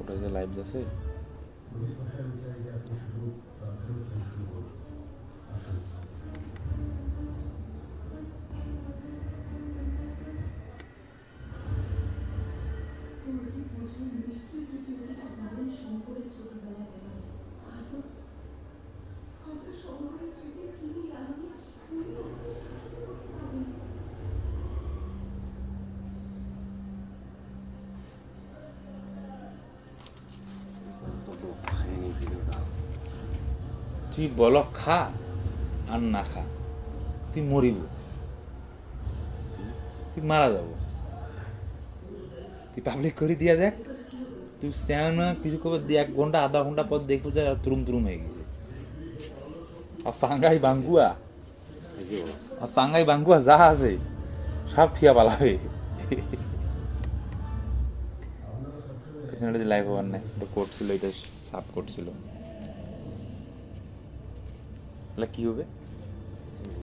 ওটা যে লাইভ আছে তুই বল খা আর না খা। তুই মরিব। তুই মারা যাব। তুই পাবলিক করে দিয়া দেখ। তুই চ্যানেল কিছু কবে দিয়ে এক ঘণ্টা আধা ঘণ্টা পর দেখব যে তুরুম তুরুম হয়ে গেছে। আর ফাঙ্গাই বাঙ্গুয়া। আর ফাঙ্গাই বাঙ্গুয়া যা আছে সব থিয়া পালাবে পেছনে লাইভ হওয়ার নাই এটা করছিল এটা সাফ করছিল তাহলে কী হবে?